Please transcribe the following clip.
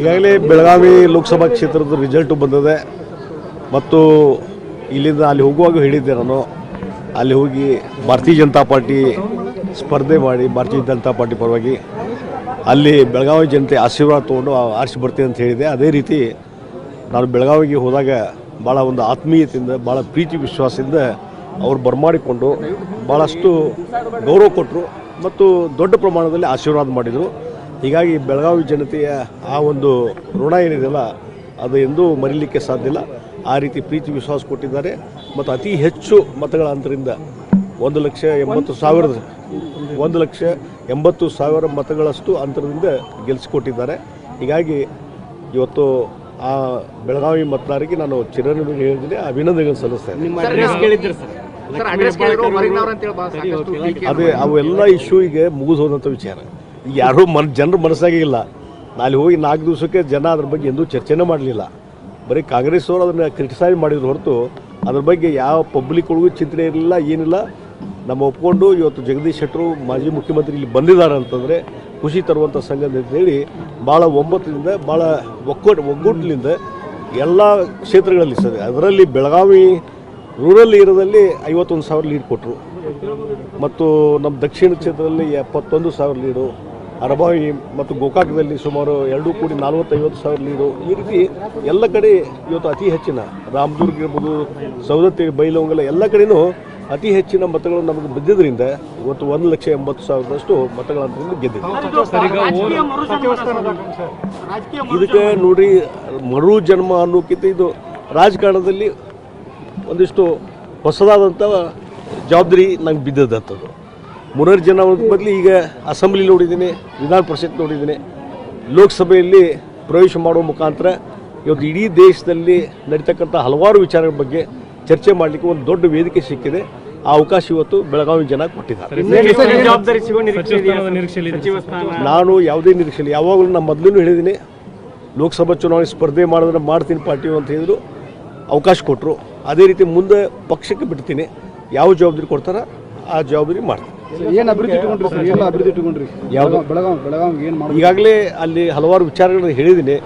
ಈಗಾಗಲೇ ಬೆಳಗಾವಿ ಲೋಕಸಭಾ ಕ್ಷೇತ್ರದ ರಿಸಲ್ಟು ಬಂದಿದೆ. ಮತ್ತು ಇಲ್ಲಿಂದ ಅಲ್ಲಿ ಹೋಗುವಾಗ ಹೇಳಿದ್ದೆ ನಾನು. ಅಲ್ಲಿ ಹೋಗಿ ಭಾರತೀಯ ಜನತಾ ಪಾರ್ಟಿ ಸ್ಪರ್ಧೆ ಮಾಡಿ ಭಾರತೀಯ ಜನತಾ ಪಾರ್ಟಿ ಪರವಾಗಿ. ಅಲ್ಲಿ ಬೆಳಗಾವಿ ಜನತೆ ಆಶೀರ್ವಾದ ತೊಗೊಂಡು ಆರಿಸಿ ಬರ್ತೀನಿ ಅಂತ ಹೇಳಿದೆ. ಅದೇ ರೀತಿ ನಾನು ಬೆಳಗಾವಿಗೆ ಹೋದಾಗ ಭಾಳ ಒಂದು ಆತ್ಮೀಯತೆಯಿಂದ ಭಾಳ ಪ್ರೀತಿ ವಿಶ್ವಾಸದಿಂದ ಅವ್ರು ಬರಮಾಡಿಕೊಂಡು ಭಾಳಷ್ಟು ಗೌರವ ಕೊಟ್ಟರು ಮತ್ತು ದೊಡ್ಡ ಪ್ರಮಾಣದಲ್ಲಿ ಆಶೀರ್ವಾದ ಮಾಡಿದರು. ಹೀಗಾಗಿ ಬೆಳಗಾವಿ ಜನತೆಯ ಆ ಒಂದು ಋಣ ಏನಿದೆಯಲ್ಲ ಅದು ಎಂದೂ ಮರೀಲಿಕ್ಕೆ ಸಾಧ್ಯ ಇಲ್ಲ. ಆ ರೀತಿ ಪ್ರೀತಿ ವಿಶ್ವಾಸ ಕೊಟ್ಟಿದ್ದಾರೆ. ಮತ್ತು ಅತಿ ಹೆಚ್ಚು ಮತಗಳ ಅಂತರಿಂದ ಒಂದು ಲಕ್ಷ ಎಂಬತ್ತು ಸಾವಿರದ ಒಂದು ಲಕ್ಷ ಎಂಬತ್ತು ಸಾವಿರ ಮತಗಳಷ್ಟು ಅಂತರದಿಂದ ಗೆಲ್ಲಿಸಿಕೊಟ್ಟಿದ್ದಾರೆ. ಹೀಗಾಗಿ ಇವತ್ತು ಆ ಬೆಳಗಾವಿ ಮತದಾರರಿಗೆ ನಾನು ಚಿರಋಣಿ ಹೇಳಿದ್ದೀನಿ. ಅಭಿನಂದನೆಗಳನ್ನು ಸಲ್ಲಿಸ್ತೇನೆ. ಅದೇ ಅವೆಲ್ಲ ಇಶ್ಯೂ ಈಗ ಮುಗಿದು ಹೋದಂಥ ವಿಚಾರ. ಯಾರೂ ಮನ್, ಜನರ ಮನಸ್ಸಾಗಿಲ್ಲ. ನಾಳೆ ಹೋಗಿ ನಾಲ್ಕು ದಿವಸಕ್ಕೆ ಜನ ಅದ್ರ ಬಗ್ಗೆ ಎಂದೂ ಚರ್ಚೆನೇ ಮಾಡಲಿಲ್ಲ. ಬರೀ ಕಾಂಗ್ರೆಸ್ ಅವರು ಅದನ್ನು ಕ್ರಿಟಿಸೈಸ್ ಮಾಡಿದ್ರು ಹೊರತು ಅದ್ರ ಬಗ್ಗೆ ಯಾವ ಪಬ್ಲಿಕ್ ಒಳಗೂ ಚಿಂತನೆ ಇರಲಿಲ್ಲ, ಏನಿಲ್ಲ. ನಮ್ಮ ಒಪ್ಕೊಂಡು ಇವತ್ತು ಜಗದೀಶ್ ಶೆಟ್ಟರು ಮಾಜಿ ಮುಖ್ಯಮಂತ್ರಿ ಇಲ್ಲಿ ಬಂದಿದ್ದಾರೆ ಅಂತಂದರೆ ಖುಷಿ ತರುವಂಥ ಸಂಗತಿ ಅಂತೇಳಿ ಭಾಳ ಒಂಬತ್ತರಿಂದ ಭಾಳ ಒಕ್ಕೂಟ, ಒಗ್ಗೂಟಲಿಂದ ಎಲ್ಲ ಕ್ಷೇತ್ರಗಳಲ್ಲಿ ಸರ್, ಅದರಲ್ಲಿ ಬೆಳಗಾವಿ ರೂರಲ್ ಏರಿಯಾದಲ್ಲಿ ಐವತ್ತೊಂದು ಸಾವಿರ ಲೀಡ್ ಕೊಟ್ಟರು ಮತ್ತು ನಮ್ಮ ದಕ್ಷಿಣ ಕ್ಷೇತ್ರದಲ್ಲಿ ಎಪ್ಪತ್ತೊಂದು ಸಾವಿರ ಲೀಡು. ಅರಬಾವಿ ಮತ್ತು ಗೋಕಾಕದಲ್ಲಿ ಸುಮಾರು ಎರಡು ಕೂಡಿ ನಲವತ್ತೈವತ್ತು ಸಾವಿರ ಲೀಡು ಈ ರೀತಿ ಎಲ್ಲ ಕಡೆ ಇವತ್ತು ಅತಿ ಹೆಚ್ಚಿನ ರಾಮದುರ್ಗ ಇರ್ಬೋದು, ಸವದತ್ತಿ ಬೈಲಹೊಂಗಲ ಎಲ್ಲ ಕಡೆನೂ ಅತಿ ಹೆಚ್ಚಿನ ಮತಗಳು ನಮಗೆ ಬಿದ್ದಿದ್ದರಿಂದ ಇವತ್ತು ಒಂದು ಲಕ್ಷ ಎಂಬತ್ತು ಸಾವಿರದಷ್ಟು ಮತಗಳ ಅಂತರಿಂದ ಗೆದ್ದಿದೆ. ಇದಕ್ಕೆ ನೋಡಿ, ಮರು ಜನ್ಮ ಅನ್ನೋಕ್ಕಿಂತ ಇದು ರಾಜಕಾರಣದಲ್ಲಿ ಒಂದಿಷ್ಟು ಹೊಸದಾದಂಥ ಜವಾಬ್ದಾರಿ ನಂಗೆ ಬಿದ್ದದಂಥದ್ದು. ಮೂರರ ಜನ ಬದಲು ಈಗ ಅಸೆಂಬ್ಲಿ ನೋಡಿದ್ದೀನಿ ವಿಧಾನ ಪರಿಷತ್ ನೋಡಿದ್ದೀನಿ. ಲೋಕಸಭೆಯಲ್ಲಿ ಪ್ರವೇಶ ಮಾಡುವ ಮುಖಾಂತರ ಇವತ್ತು ಇಡೀ ದೇಶದಲ್ಲಿ ನಡೀತಕ್ಕಂಥ ಹಲವಾರು ವಿಚಾರಗಳ ಬಗ್ಗೆ ಚರ್ಚೆ ಮಾಡಲಿಕ್ಕೆ ಒಂದು ದೊಡ್ಡ ವೇದಿಕೆ ಸಿಕ್ಕಿದೆ. ಆ ಅವಕಾಶ ಇವತ್ತು ಬೆಳಗಾವಿ ಜನ ಕೊಟ್ಟಿದ್ದಾರೆ. ನಾನು ಯಾವುದೇ ನಿರೀಕ್ಷೆ ಇಲ್ಲ. ಯಾವಾಗಲೂ ನಾನು ಮೊದಲೂ ಹೇಳಿದ್ದೀನಿ ಲೋಕಸಭಾ ಚುನಾವಣೆ ಸ್ಪರ್ಧೆ ಮಾಡಿದ್ರೆ ಮಾಡ್ತೀನಿ ಪಾರ್ಟಿ ಅಂತ ಹೇಳಿದ್ರು ಅವಕಾಶ ಕೊಟ್ಟರು ಅದೇ ರೀತಿ ಮುಂದೆ ಪಕ್ಷಕ್ಕೆ ಬಿಡ್ತೀನಿ. ಯಾವ ಜವಾಬ್ದಾರಿ ಕೊಡ್ತಾರ ಆ ಜವಾಬ್ದಾರಿ ಮಾಡ್ತೀನಿ. ಏನ್ ಅಭಿವೃದ್ಧಿ ಇಟ್ಕೊಂಡ್ರಿ ಸರ್? ಎಲ್ಲ ಅಭಿವೃದ್ಧಿ ಇಟ್ಕೊಂಡ್ರಿ? ಯಾವ್ದು? ಬೆಳಗಾವ್ ಬೆಳಗಾವ್ ಏನು ಮಾಡಿ ಈಗಾಗಲೇ ಅಲ್ಲಿ ಹಲವಾರು ವಿಚಾರಗಳನ್ನು ಹೇಳಿದ್ದೀನಿ.